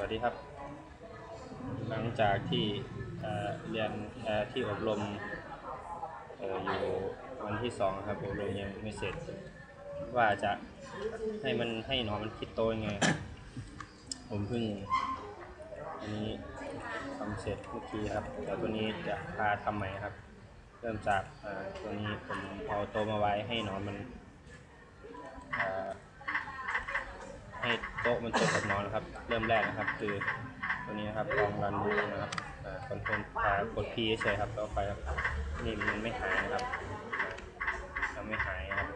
วัสดีครับ หลังจากที่เรียนที่อบรมออยู่วันที่สองครับอบรมยังไม่เสร็จ ว่าจะให้มันให้หนอนมันคิดโตยังไงครับผมเพิ่งอันนี้ทำเสร็จเมื่อกี้ครับเดี๋ยวตัวนี้จะพาทำใหม่ครับ เริ่มจากตัวนี้ผมเอาโตมาไว้ให้หนอนมันออ ให้โต๊ะมันตกกับนอนนะครับ เริ่มแรกนะครับ คือตัวนี้นะครับลองรันดูนะครับคอนโทรลอ่ากด P เฉยครับแล้วไปครับนี่มันไม่หายนะครับยังไม่หายนะครับ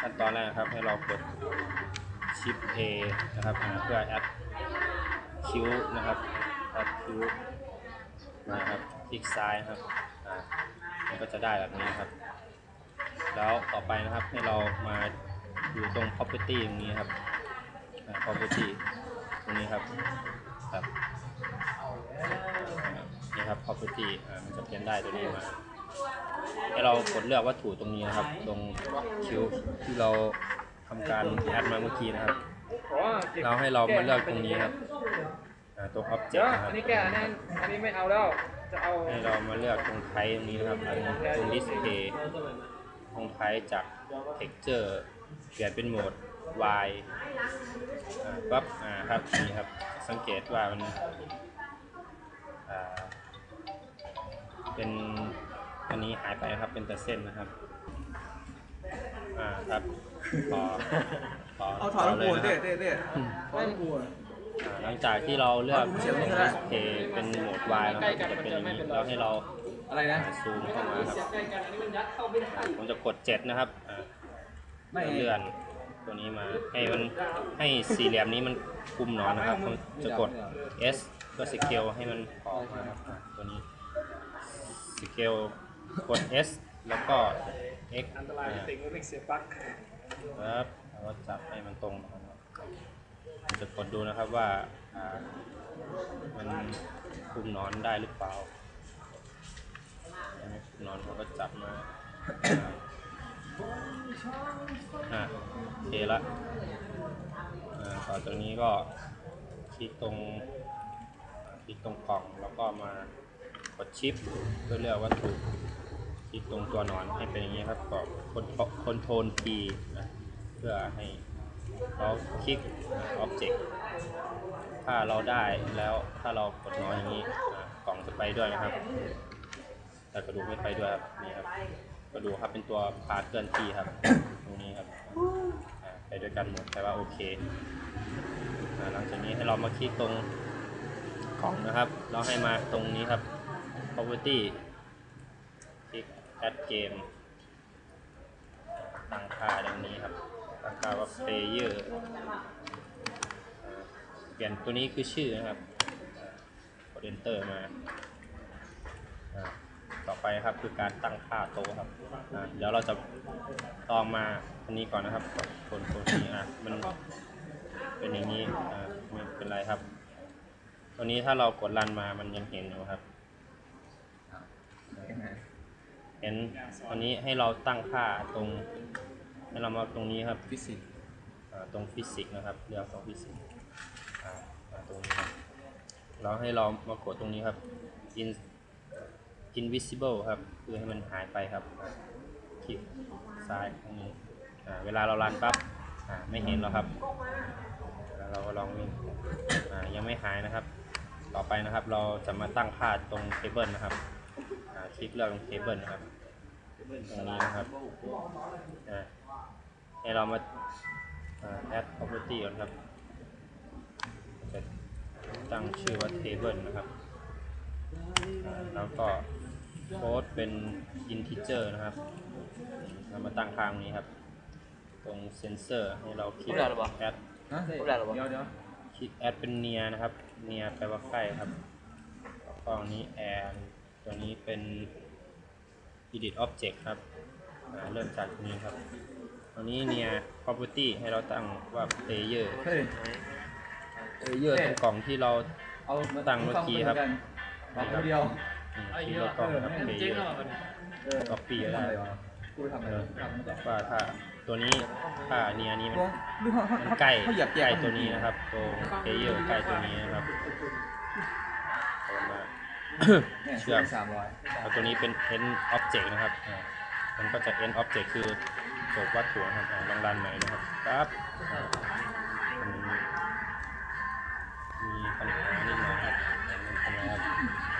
ขั้นตอนแรกนะครับให้เรากด Shift A นะครับเพื่อแอดคิวนะครับแอดคิวมาครับคลิกซ้ายนะครับอ่ามันก็จะได้แบบนี้ครับ แล้วต่อไปนะครับให้เรามา อยู่ตรง property ตรงนี้ครับ property ตรงนี้ครับครับนี่ครับ property อ่ามันจะเปลี่ยนได้ตัวนี้มาให้เรากดเลือกวัตถุตรงนี้นะครับ ตรงคิวที่เราทำการแอดมาเมื่อกี้นะครับ เราให้เรามาเลือกตรงนี้ครับอ่าตรงเดี๋ย object นะครับอันนี้แกอันนั้นอันนี้ไม่เอาแล้วจะเอาให้เรามาเลือกตรงไทป์ตรงนี้นะครับตรง display ตรงไทป์จาก texture เปลี่ยนเป็นโหมด Y อ่าปั๊บอ่าครับนี่ครับ สังเกตว่ามันอ่าเป็นอันนี้หายไปนะครับเป็นแต่เส้นนะครับอ่าครับต่อต่อเอาถอดลูกเลปูยเต้นะครับเต้เต้ถอดลูกปูอะอ่าหลังจากที่เราเลือกเอาเสียงตรงไม่ได้ display เป็นโหมด Y นะครับจะเป็นอย่างนี้แล้วให้เราอะไรนะอ่าซูมเข้ามาครับใกล้กันอันนี้มันยัดเข้าไม่ได้ผมจะกด 7 นะครับอ่า ไม่เลื่อนตัวนี้มาให้มันให้สี่เหลี่ยมนี้มันคุมหนอนนะครับผมจะกด S ก็สเกลให้มันออกมาครับอะตัวนี้สเกลกด S แล้วก็ X อันตรายติ่งมันเสียปักครับแล้วก็จับให้มันตรงนะครับจะกดดูนะครับว่ามันคุมนอนได้หรือเปล่าคุมนอนเราก็จับมา อ่าโอเคละอ่าต่อจากนี้ก็คลิกตรงคลิกตรงกล่องแล้วก็มากดชิปเพื่อเลือกวัตถุคลิกตรงตัวนอนให้เป็นอย่างนี้ครับก็คอนคอนโทรล P นะเพื่อให้เราคลิกอ็อบเจกต์ถ้าเราได้แล้วถ้าเรากดนอยอย่างนี้กล่องจะไปด้วยนะครับ แต่กระดูกไม่ไปด้วยครับนี่ครับ กระดูครับเป็นตัวพาเคลื่อนที่ครับ ตรงนี้ครับอ่าไปด้วยกันหมดแปลว่าโอเคอ่าหลังจากนี้ให้เรามาคลิกตรงกล่องนะครับ เราให้มาตรงนี้ครับ property คลิก add game ตั้งค่าดังนี้ครับ ตั้งค่าว่า player อ่าเปลี่ยนตัวนี้คือชื่อนะครับกด enter มา ต่อไปครับคือการตั้งค่าโต๊ะครับอ่าเดี๋ยวเราจะลองมาอันนี้ก่อนนะครับคนคนนี้อะมันเป็นอย่างนี้อ่าไม่เป็นไรครับ ตัวนี้ถ้าเรากดรันมามันยังเห็นอยู่ครับ เห็นตอนนี้ให้เราตั้งค่าตรงให้เรามาตรงนี้ครับฟิสิกส์อ่าตรงฟิสิกส์นะครับเลือกตรงฟิสิกส์อ่าอ่าตรงนี้ครับ เราให้เรามากดตรงนี้ครับ in invisible ครับ คือให้มันหายไปครับคลิกซ้ายตรงนี้เวลาเรารันปั๊บไม่เห็นหรอกครับแล้วเราก็ลองวิ่งยังไม่หายนะครับ ต่อไปนะครับเราจะมาตั้งค่าตรงเทเบิลนะครับคลิกเลือกตรงเทเบิลนะครับตรงนี้นะครับให้เรามาา add property ก่อนครับจะตั้งชื่อว่า table นะครับแล้วก็ โค้ดเป็น integer นะครับเรามาตั้งค่าตรงนี้ครับ ตรง sensor ให้เราคลิกพูดได้หรือเปล่า add ฮะพูดได้หรอวะ เดี๋ยวเดี๋ยวคลิก add เป็น near นะครับ near แปลว่าใกล้ครับแล้วก็อันนี้ and ตัวนี้เป็น edit object ครับอ่าเริ่มจากตรงนี้ครับตัวนี้ near property ให้เราตั้งว่า player เฮ้ย player ตรงกล่องที่เรา เอาตั้งเมื่อกี้ครับ เอาคนเดียวอืม ที่เรากล่องครับเออ player เออ copy ก็ได้อะไรวะกูไปทำอะไรทำไม่ได้ว่าถ้าตัวนี้ถ้าเนียนี้มันดูเขาเขามันใกล้เขาเหยียบใกล้ตัวนี้นะครับตรงเพเยอร์ใกล้ตัวนี้นะครับเอามาเนี่ยเชื่อมสามร้อยแล้วตัวนี้เป็น end object นะครับอ่ามันก็จะ end object คือจบวัตถุนะครับอ่าลองรันใหม่นะครับครับอ่ามันมีปัญหานิดหน่อยครับ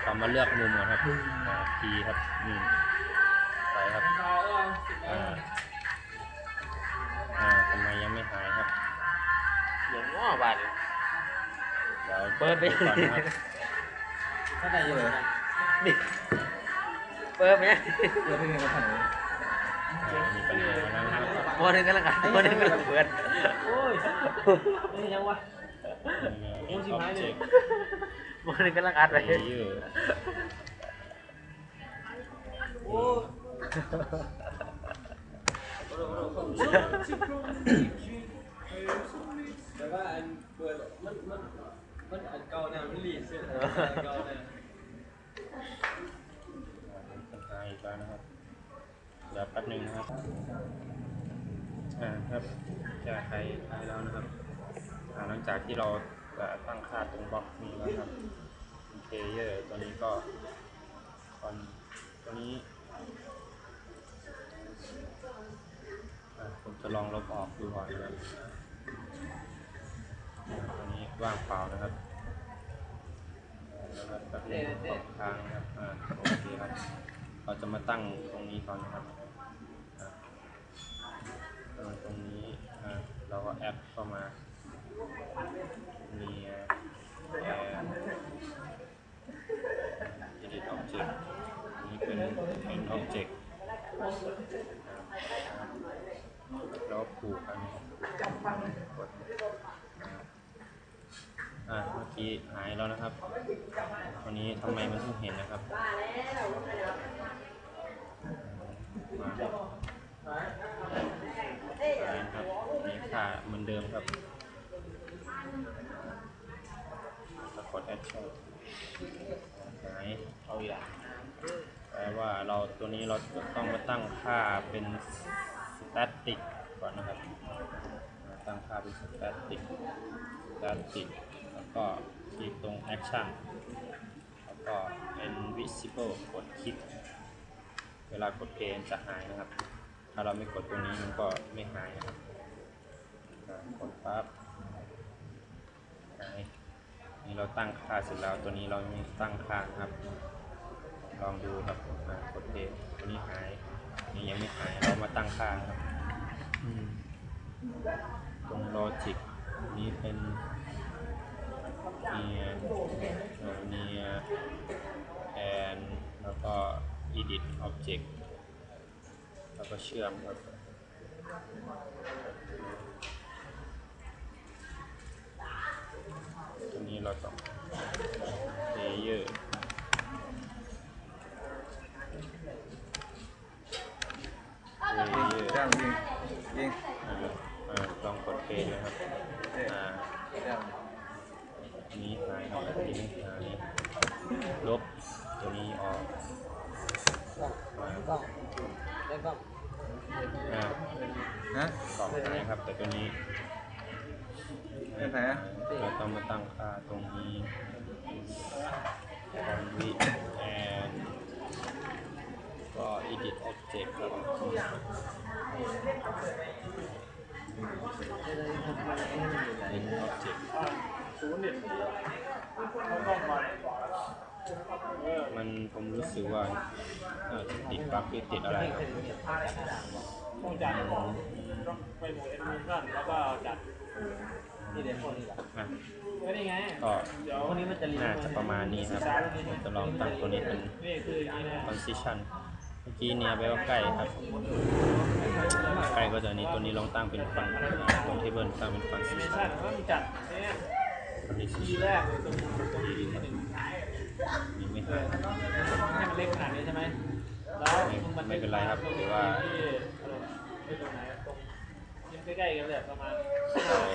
ไม่เป็นไรครับเรามาเลือกมุมก่อนครับอ่า P ครับอืมไปครับเอาเอาสิบอ่าอ่าทำไมยังไม่หายครับอย่างง้อบาดเดี๋ยวเปิดไปก่อนนะครับถ้าได้เยอะนี่เปิดไหมเยอะที่นี่ก็ทำเลยอ่ามีปัญหาแล้วนะครับโมนึงกันละกันโมนึงกันละเปิดโอ้ยนี่ยังวะเอ็นออบเจกต์โมันึงกันละกันไปเพเยอร์โอ้ยแต่ว่าอันเปิดมันมันมันอันเก่าเนี่ยมันรีเซ็ตเก่าเนี่ยปัญหาอีกแล้วนะครับเดี๋ยวแป๊บหนึงนะครับอ่าครับแก้ไขไปแล้วนะครับอ่าหลังจากที่เรา เอ่อตั้งค่าตรงบล็อกนี้แล้วครับเพเยอร์ตัวนี้ก็คอนตัวนี้ผมจะลองลบออกดูก่อนนะครับอ่าตัวนี้ว่างเปล่านะครับแล้วก็แบบนี้สองทางนะครับอ่าโอเคครับ เราจะมาตั้งตรงนี้ก่อนนะครับอ่าตั้งตรงนี้อ่าเราก็แอปเข้ามามีแอร์ edit object นี่ เป็น main object แล้วผูกกันกดอ่าเมื่อกี้หายแล้วนะครับ วันนี้ทำไมมันเพิ่งเห็นนะครับมาครับหายครับนี่ค่าเหมือนเดิมครับกด action หายเอาอีกแปลว่ ว่าเราตัวนี้เราต้องมาตั้งค่าเป็น static ก่อนนะครับ ตั้งค่าเป็น static static แล้วก็คลิกตรง action แล้วก็ invisible กดคลิก เวลากดเพลงจะหายนะครับ ถ้าเราไม่กดตัวนี้มันก็ไม่หายนะครับกดปั๊บหายนี่เราตั้งค่าเสร็จแล้วตัวนี้เราไม่ตั้งค่านะครับ ลองดูครับอ่ากดเพลงตัวนี้หายนี่ยังไม่หายเรามาตั้งค่าครับอืมตรงลอจิกนี้เป็นเนียเนียแอนแล้วก็ edit object แล้วก็เชื่อมครับตัวนี้เราต้อง layer เล เยอร์แจ้งยิงยิงอ่าอ่าลองกดเพลย์นะครับอ่าแจ้งอันนี้หายครับอันนี้ไม่หายลบตัวนี้ออกมาแล้วก็อ่าฮะกล่องหายครับ แต่ตัวนี้เป็นไหนอะเราต้องมาตั้งค่าตรงนี้ตรงนี้ edit object ครับ edit object ศูนย์เนี่ยเขาต้องมาเออมันผมรู้สึกว่าเออจะติดบั๊กหรือติดอะไรครับต้องจัดต้องไปหมดแอดมินชั่นแล้วก็จัดนี่เดี๋ยวคนนี้ละอะไม่ได้ไงก็เดี๋ยวคนนี้มันจะรีน่าจะประมาณนี้ครับผมจะลองตั้งตัวนี้เป็นนี่ คืออย่างนี้นะ position เมื่อกี้เนี่ยแปลว่าใกล้ครับใกล้ก็จะอันนี้ตัวนี้ลองตั้งเป็น con ตรง table ตั้งเป็นแอดมิน position ชั่นว่ามันจัดเนี่ยที position แรกเลยตรงตรงนี้ที่หนึ่งนี่ไม่เอหาอยให้มันเล็กขนาดนี้ใช่ไหมแล้วไม่ไม่เป็นไรครับหรือว่าที่ไม่ตรงไหนตรงยิ่งใกล้ๆกันเลยประมาณ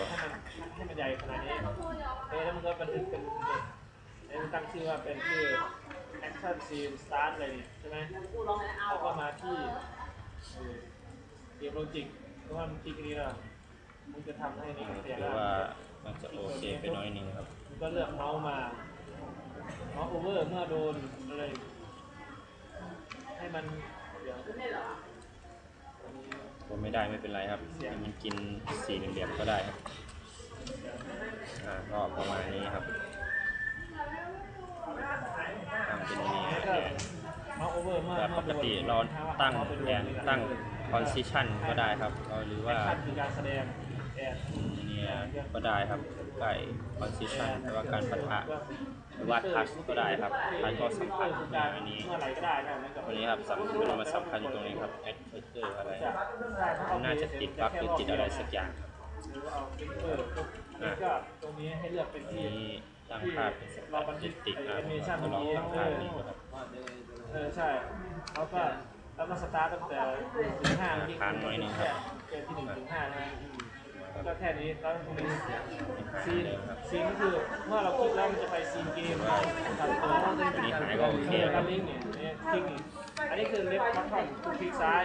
ให้มันให้มันใหญ่ขนาดนี้เออแล้วมันก็บันทึกเป็นเออตั้งชื่อว่าเป็นชื่อ action scene start เลยนี่ใช่ไหมแล้วก็มาที่เออเกมโลจิกเพราะว่ามันคลิกอันนี้แล้วมันจะทำให้นี่เสียถืแล้อวว่ามันจะโอเคไปหน้อยหนึงครับ มันก็เลือกเมาส์มาเมาส์โอเวอร์เมื่อโดนอะไรให้มันเดี๋ยวก็ไม่ได้ไม่เป็นไรครับให้มันกินสีเหลี่ยมๆก็ได้ครับอ่าก็ประมาณนี้ครับตั้ง เป็นนี้แล้วแทก็นเมาส์โอเวอร์เมื่อแต่ปกติเราตั้งแทนตั้ง position ก็ได้ครับก็หรือว่าขั้นคือการแสดงแอดเนี่ยก็ได้ครับใกล้ position แต่ว่าการปะทะหรือว่า touch ก็ได้ครับ touch ก็สำคัญในอันนี้เมื่อไหร่ก็ได้นะเหมือนกับวันนี้ครับสำคัญมันมาสำคัญอยู่ตรงนี้ครับ actuator อะไรจะได้เพราะเอาน่าจะติดบั๊กหรือติดอะไรสักอย่างครับหรือว่าเอาฟิลเตอร์ปุ๊บแล้วก็ตรงนี้ให้เลือกเป็นอั นที่นี้ตั้งภาพเป็นสแตติสติกนะครับก็ลองตั้งภาพนี้ดูครับเออใช่แล้วก็แล้วก็สตาร์ทตั้งแต่หนึ่งถึงห้าที่ค้างหน่อยหนึงครับเกมที่หนึ่งถึงห้านะก็แค่นี้แล้วตรงนี้ซีนเลยครับซีนก็คือเมื่อเราคลิกแล้วมันจะไปซีนเกมตัดตัวอันนี้หายก็โอเคคครัรับบลิงก์เนี่ยเนี่ยคลิกนี่อันนี้คือเล็บบัตทอนคือคลิกซ้าย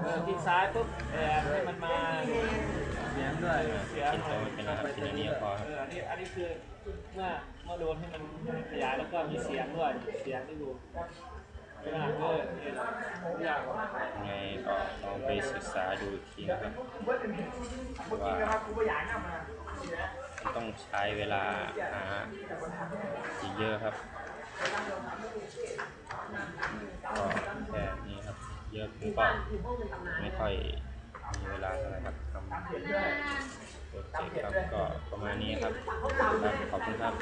เออคลิกซ้ายปุ๊บแอบให้มันมา เสียงด้วยเสียกินโตไม่เป็นไรครับกินอันนี้ก็พอครับเอออันนี้อันนี้คือเมื่อเมื่อโดนให้มันขยายแล้วก็มีเสียงด้วยเสียงที่ดูขนาดเออเนี่ยอยากยังไงก็ลองไปศึกษาดูอีกทีนะครับว่ามันต้องใช้เวลาหาอีกเยอะครับก็แค่นี้ครับเยอะผมก็ไม่ค่อยมีเว ลาเท่าไหร่ครับทำโปรเจกต์ครับก็ประมาณนี้ครับครับขอบคุณครับ